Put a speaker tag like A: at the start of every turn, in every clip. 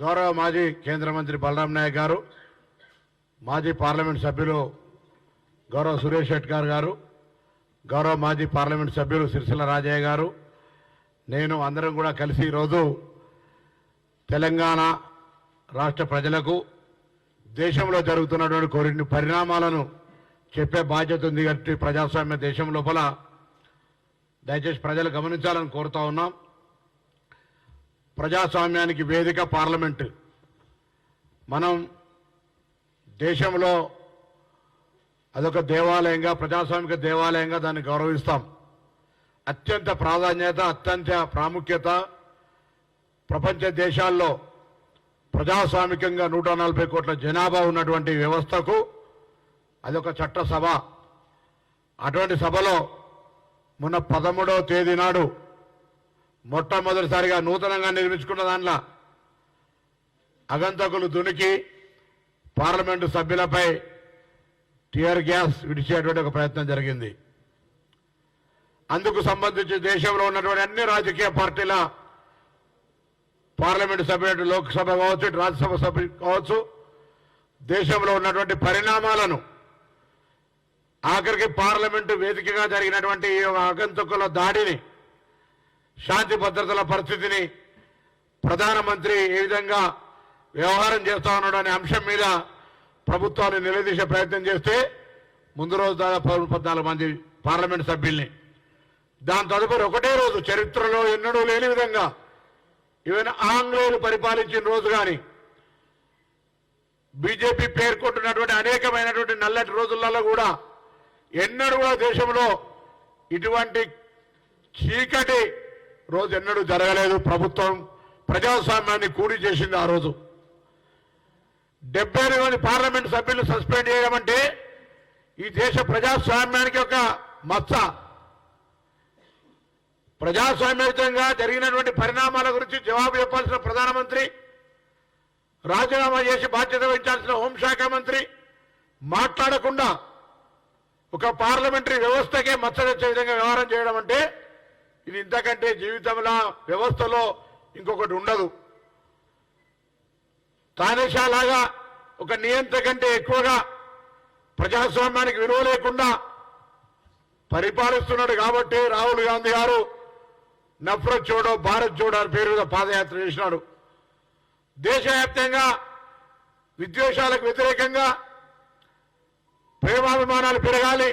A: గౌరవ మాజీ కేంద్ర మంత్రి బలరాం నాయక్ గారు మాజీ పార్లమెంట్ సభ్యులు గౌరవ సురేష్ షెట్కార్ గారు గౌరవ మాజీ పార్లమెంట్ సభ్యులు సిరిసిల్ల రాజయ్య గారు నేను అందరం కూడా కలిసి ఈరోజు తెలంగాణ రాష్ట్ర ప్రజలకు దేశంలో జరుగుతున్నటువంటి కొన్ని పరిణామాలను చెప్పే బాధ్యత ఉంది కాబట్టి ప్రజాస్వామ్య దేశం లోపల దయచేసి ప్రజలు గమనించాలని కోరుతా ఉన్నాం. ప్రజాస్వామ్యానికి వేదిక పార్లమెంట్. మనం దేశంలో అదొక దేవాలయంగా ప్రజాస్వామిక దేవాలయంగా దాన్ని గౌరవిస్తాం. అత్యంత ప్రాధాన్యత అత్యంత ప్రాముఖ్యత ప్రపంచ దేశాల్లో ప్రజాస్వామికంగా నూట నలభై కోట్ల జనాభా ఉన్నటువంటి వ్యవస్థకు అదొక చట్టసభ. అటువంటి సభలో మొన్న పదమూడవ తేదీ నాడు మొట్టమొదటిసారిగా నూతనంగా నిర్మించుకున్న దాంట్లో అగంతకులు దునికి పార్లమెంటు సభ్యులపై టియర్ గ్యాస్ విడిచేటువంటి ఒక ప్రయత్నం జరిగింది. అందుకు సంబంధించి దేశంలో ఉన్నటువంటి అన్ని రాజకీయ పార్టీల పార్లమెంటు సభ్యులు లోక్సభ కావచ్చు రాజ్యసభ సభ్యులు కావచ్చు దేశంలో ఉన్నటువంటి పరిణామాలను ఆఖరికి పార్లమెంటు వేదికగా జరిగినటువంటి ఈ దాడిని శాంతి భద్రతల పరిస్థితిని ప్రధానమంత్రి ఏ విధంగా వ్యవహారం చేస్తా ఉన్నాడు అనే అంశం మీద ప్రభుత్వాన్ని నిలదీసే ప్రయత్నం చేస్తే ముందు రోజు దాదాపు పద్నాలుగు మంది పార్లమెంట్ సభ్యుల్ని. దాని తదుపరి ఒకటే రోజు చరిత్రలో ఎన్నడూ లేని విధంగా ఈవెన్ ఆంగ్లేయులు పరిపాలించిన రోజు కానీ బీజేపీ పేర్కొంటున్నటువంటి అనేకమైనటువంటి నల్లటి రోజులలో కూడా ఎన్నడూ కూడా దేశంలో ఇటువంటి చీకటి రోజు ఎన్నడూ జరగలేదు. ప్రభుత్వం ప్రజాస్వామ్యాన్ని కూడి చేసింది ఆ రోజు. డెబ్బై మంది పార్లమెంట్ సభ్యులు సస్పెండ్ చేయడం అంటే ఈ దేశ ప్రజాస్వామ్యానికి ఒక మచ్చ. ప్రజాస్వామ్యయుతంగా జరిగినటువంటి పరిణామాల గురించి జవాబు చెప్పాల్సిన ప్రధానమంత్రి రాజీనామా చేసి బాధ్యత వహించాల్సిన హోంశాఖ మంత్రి మాట్లాడకుండా ఒక పార్లమెంటరీ వ్యవస్థకే మచ్చ తెచ్చే విధంగా వ్యవహారం చేయడం అంటే ఇది ఇంతకంటే జీవితంలో వ్యవస్థలో ఇంకొకటి ఉండదు. తానేషాలాగా ఒక నియంత్ర కంటే ఎక్కువగా ప్రజాస్వామ్యానికి విలువ లేకుండా పరిపాలిస్తున్నాడు కాబట్టి రాహుల్ గాంధీ గారు నఫరత్ చోడో భారత్ చూడో అని పేరు మీద పాదయాత్ర చేసినాడు. దేశవ్యాప్తంగా విద్వేషాలకు వ్యతిరేకంగా ప్రేమాభిమానాలు పెరగాలి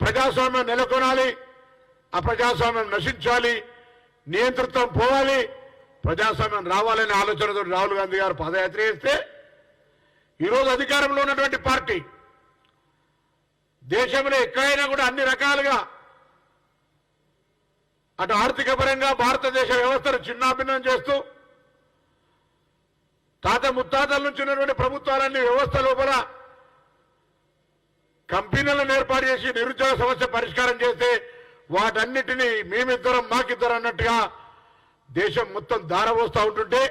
A: ప్రజాస్వామ్యం నెలకొనాలి ఆ ప్రజాస్వామ్యం నశించాలి నియంతృత్వం పోవాలి ప్రజాస్వామ్యం రావాలనే ఆలోచనతో రాహుల్ గాంధీ గారు పాదయాత్ర చేస్తే ఈరోజు అధికారంలో ఉన్నటువంటి పార్టీ దేశంలో ఎక్కడైనా కూడా అన్ని రకాలుగా అటు ఆర్థిక పరంగా భారతదేశ వ్యవస్థను చిన్నాభిన్నం చేస్తూ తాత ముత్తాతల నుంచి ఉన్నటువంటి ప్రభుత్వాలన్నీ వ్యవస్థ లోపల కంపెనీలను ఏర్పాటు చేసి నిరుద్యోగ సమస్య పరిష్కారం చేస్తే వాటన్నిటినీ మేమిద్దరం మాకిద్దరం అన్నట్టుగా దేశం మొత్తం దారవోస్తూ ఉంటుంటే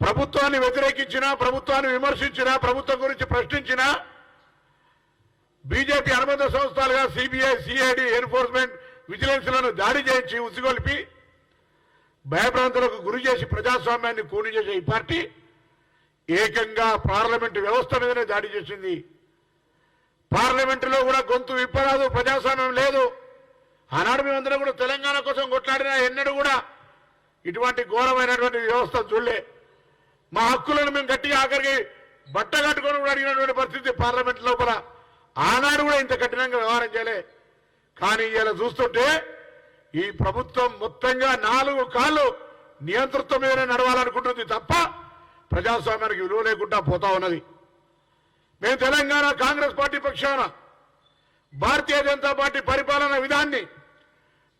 A: ప్రభుత్వాన్ని వ్యతిరేకించినా ప్రభుత్వాన్ని విమర్శించినా ప్రభుత్వం గురించి ప్రశ్నించినా బీజేపీ అనుబంధ సంస్థలుగా సిబిఐ సిఐడి ఎన్ఫోర్స్మెంట్ విజిలెన్స్లను దాడి చేయించి ఉసిగొల్పి భయభ్రాంతులకు గురి చేసి ప్రజాస్వామ్యాన్ని కూని చేసే ఈ పార్టీ ఏకంగా పార్లమెంటు వ్యవస్థ మీదనే దాడి చేసింది పార్లమెంటులో కూడా గొంతు విప్పరాదు ప్రజాస్వామ్యం లేదు. ఆనాడు మేమందరం కూడా తెలంగాణ కోసం కొట్లాడినా ఎన్నడూ కూడా ఇటువంటి ఘోరమైనటువంటి వ్యవస్థ చూడలే. మా హక్కులను మేము గట్టిగా ఆఖరికి బట్ట కట్టుకొని కూడా అడిగినటువంటి పరిస్థితి పార్లమెంట్ లోపల. ఆనాడు కూడా ఇంత కఠినంగా వ్యవహారం చేయలే. కానీ ఇలా చూస్తుంటే ఈ ప్రభుత్వం మొత్తంగా నాలుగు కాళ్ళు నియంతృత్వం మీద నడవాలనుకుంటుంది తప్ప ప్రజాస్వామ్యానికి విలువ లేకుండా పోతా ఉన్నది. మేము తెలంగాణ కాంగ్రెస్ పార్టీ పక్షాన భారతీయ జనతా పార్టీ పరిపాలన విధాన్ని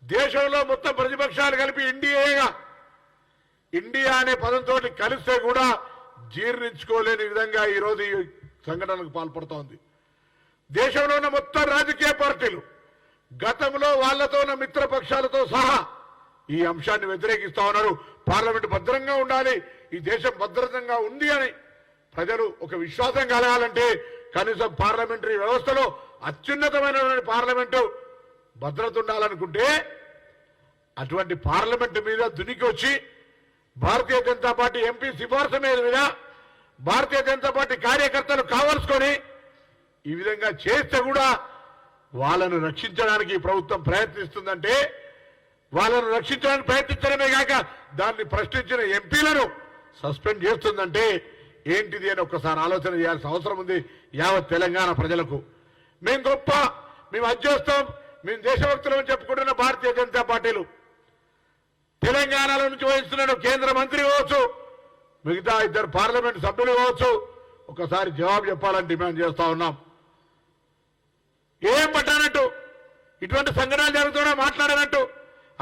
A: దేశంలో మొత్తం ప్రతిపక్షాలు కలిపి ఇండియాగా ఇండియా అనే పదంతో కలిస్తే కూడా జీర్ణించుకోలేని విధంగా ఈరోజు ఈ సంఘటనకు పాల్పడుతోంది. దేశంలో ఉన్న మొత్తం రాజకీయ పార్టీలు గతంలో వాళ్ళతో ఉన్న మిత్రపక్షాలతో సహా ఈ అంశాన్ని వ్యతిరేకిస్తా ఉన్నారు. పార్లమెంట్ భద్రంగా ఉండాలి ఈ దేశం భద్రతంగా ఉంది అని ప్రజలు ఒక విశ్వాసం కలగాలంటే కనీసం పార్లమెంటరీ వ్యవస్థలో అత్యున్నతమైనటువంటి పార్లమెంటు భద్రత ఉండాలనుకుంటే అటువంటి పార్లమెంటు మీద దునికి వచ్చి భారతీయ జనతా పార్టీ ఎంపీ సిఫార్సు మీద మీద భారతీయ జనతా పార్టీ కార్యకర్తలు కావలసుకొని ఈ విధంగా చేస్తే కూడా వాళ్ళను రక్షించడానికి ప్రభుత్వం ప్రయత్నిస్తుందంటే వాళ్ళను రక్షించడానికి ప్రయత్నించడమే కాక దాన్ని ప్రశ్నించిన ఎంపీలను సస్పెండ్ చేస్తుందంటే ఏంటిది అని ఒక్కసారి ఆలోచన చేయాల్సిన అవసరం ఉంది యావత్ తెలంగాణ ప్రజలకు. మేము గొప్ప మేము అధ్యస్తాం మేము దేశభక్తులు చెప్పుకుంటున్న భారతీయ జనతా పార్టీలు. తెలంగాణలో నుంచి వహిస్తున్న కేంద్ర మంత్రి కావచ్చు మిగతా ఇద్దరు పార్లమెంట్ సభ్యులు కావచ్చు ఒకసారి జవాబు చెప్పాలని డిమాండ్ చేస్తా ఉన్నాం. ఏం పట్టానట్టు? ఇటువంటి సంఘటనలు జరుగుతున్నా మాట్లాడనట్టు?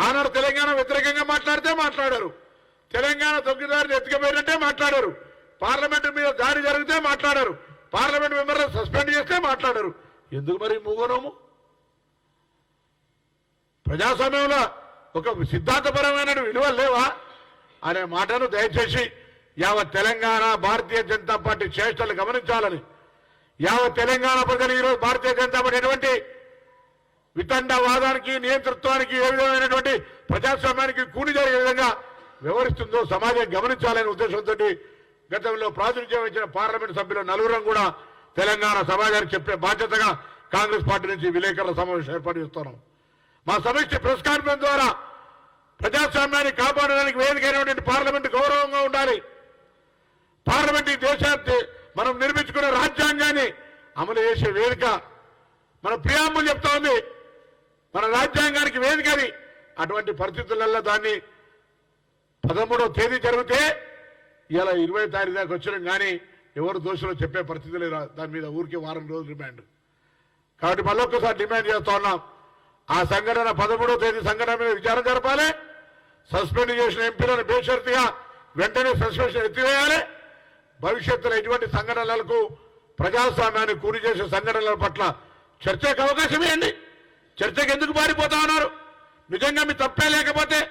A: ఆనాడు తెలంగాణ వ్యతిరేకంగా మాట్లాడితే మాట్లాడారు. తెలంగాణ తొగ్గిదారిని ఎత్తుకపోయినట్టే మాట్లాడారు. పార్లమెంట్ మీద దాడి జరిగితే మాట్లాడారు. పార్లమెంట్ మెంబర్లను సస్పెండ్ చేస్తే మాట్లాడారు. ఎందుకు మరి మూగనోము? ప్రజాస్వామ్యంలో ఒక సిద్ధాంతపరమైన విలువలు లేవా? అనే మాటను దయచేసి యావత్ తెలంగాణ భారతీయ జనతా పార్టీ చేష్టలు గమనించాలని యావత్ తెలంగాణ ప్రజలు ఈరోజు భారతీయ జనతా పార్టీ ఎటువంటి వితండవాదానికి నియంతృత్వానికి ఏ విధమైనటువంటి ప్రజాస్వామ్యానికి కూని జరిగే విధంగా వ్యవహరిస్తుందో సమాజం గమనించాలనే ఉద్దేశంతో గతంలో ప్రాతినిధ్యం వహించిన పార్లమెంట్ సభ్యులు నలుగురం కూడా తెలంగాణ సమాజానికి చెప్పే బాధ్యతగా కాంగ్రెస్ పార్టీ నుంచి విలేకరుల సమావేశం ఏర్పాటు చేస్తున్నాం. మా సమిష్టి ప్రెస్ కాన్ఫరెన్స్ ద్వారా ప్రజాస్వామ్యాన్ని కాపాడడానికి వేదికైనటువంటి పార్లమెంట్ గౌరవంగా ఉండాలి. పార్లమెంట్ ఈ దేశాన్ని మనం నిర్మించుకున్న రాజ్యాంగాన్ని అమలు చేసే వేదిక. మన ప్రియాంబులు చెప్తా ఉంది మన రాజ్యాంగానికి వేదికని అటువంటి పరిస్థితులలో దాన్ని పదమూడవ తేదీ జరిగితే ఇలా ఇరవై తారీఖు దాకా వచ్చినాం కానీ ఎవరు దోషులో చెప్పే పరిస్థితి లేదు. దాని మీద ఊరికే వారం రోజులు డిమాండ్. కాబట్టి మళ్ళొక్కసారి డిమాండ్ చేస్తా ఉన్నాం. ఆ సంఘటన పదమూడవ తేదీ సంఘటన మీద విచారణ జరపాలి. సస్పెండ్ చేసిన ఎంపీలను బేషరతుగా వెంటనే సస్పెన్షన్ ఎత్తివేయాలి. భవిష్యత్తులో ఇటువంటి సంఘటనలకు ప్రజాస్వామ్యాన్ని కూలి చేసే సంఘటనల పట్ల చర్చకు అవకాశం ఇవ్వండి. చర్చకు ఎందుకు పారిపోతా ఉన్నారు? నిజంగా మీ తప్పే లేకపోతే?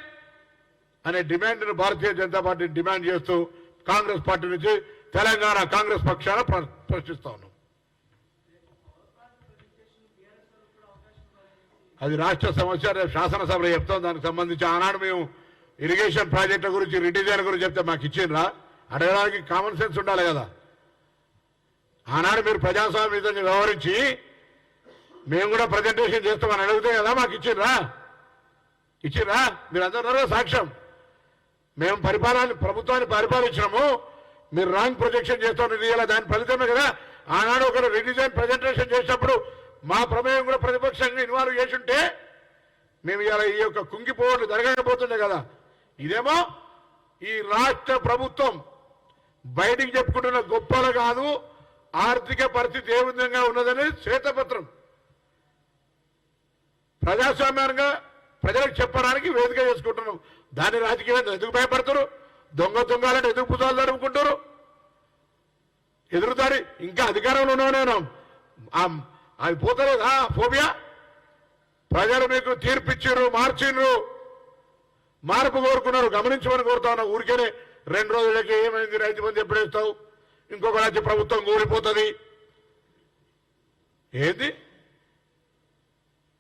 A: అనే డిమాండ్ను భారతీయ జనతా పార్టీ డిమాండ్ చేస్తూ కాంగ్రెస్ పార్టీ నుంచి తెలంగాణ కాంగ్రెస్ పక్షాన ప్రశ్నిస్తా ఉన్నాం. అది రాష్ట్ర సమస్య రేపు శాసనసభలో చెప్తాం. దానికి సంబంధించి ఆనాడు మేము ఇరిగేషన్ ప్రాజెక్టుల గురించి రిడిజైన్ గురించి చెప్తే మాకు ఇచ్చిండ్రా? అడగడానికి కామన్ సెన్స్ ఉండాలి కదా. ఆనాడు మీరు ప్రజాస్వామ్యం వ్యవహరించి మేము కూడా ప్రజెంటేషన్ చేస్తామని అడిగితే కదా మాకు ఇచ్చిండ్రా? ఇచ్చిండ్రా? మీరు అందరూ సాక్ష్యం. మేము పరిపాలన ప్రభుత్వాన్ని పరిపాలించినాము. మీరు రాంగ్ ప్రొజెక్షన్ చేస్తామని ఇలా దాని ఫలితమే కదా. ఆనాడు ఒకరు రిడిజైన్ ప్రజెంటేషన్ చేసినప్పుడు మా ప్రమేయం కూడా ప్రతిపక్షంగా ఇన్వాల్వ్ చేసి ఉంటే మేము ఇలా ఈ యొక్క కుంగిపోవట్లు జరగకపోతుండే కదా. ఇదేమో ఈ రాష్ట్ర ప్రభుత్వం బయటికి చెప్పుకుంటున్న గొప్పలు కాదు ఆర్థిక పరిస్థితి ఏ విధంగా ఉన్నదని శ్వేతపత్రం ప్రజాస్వామ్యంగా ప్రజలకు చెప్పడానికి వేదిక చేసుకుంటున్నాం. దాని రాజకీయం ఎందుకు భయపడతారు? దొంగ దొంగలని ఎందుకు పుతాలు జరుపుకుంటారు? ఎదురుదారి ఇంకా అధికారంలో ఉన్నాను అవి పోతలేదా. ఫోబియా? ప్రజలు మీకు తీర్పిచ్చిర్రు మార్చిండ్రు మార్పు కోరుకున్నారు గమనించమని కోరుతా ఉన్నా. ఊరికేనే రెండు రోజులకి ఏమైంది? రైతు మంది ఎప్పుడేస్తావు ఇంకొక రాజ్య ప్రభుత్వం కూలిపోతుంది. ఏంది?